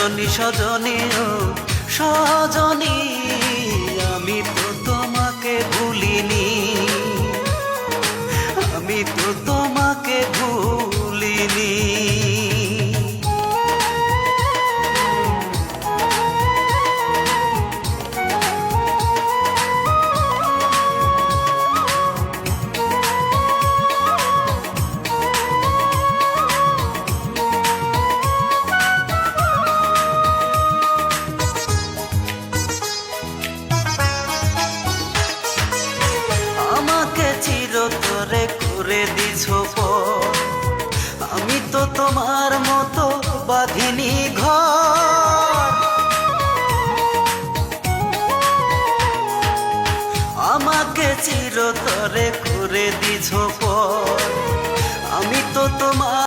সজনী সজনী ও সজনী আমি তো তোমাকে ভুলিনি। আমি তো তোমাকে ভুলিনি। দিছো আমি তো তোমার মতো বাঁধিনি ঘর। আমাকে চিরতরে করে দিছো পর। আমি তো তোমার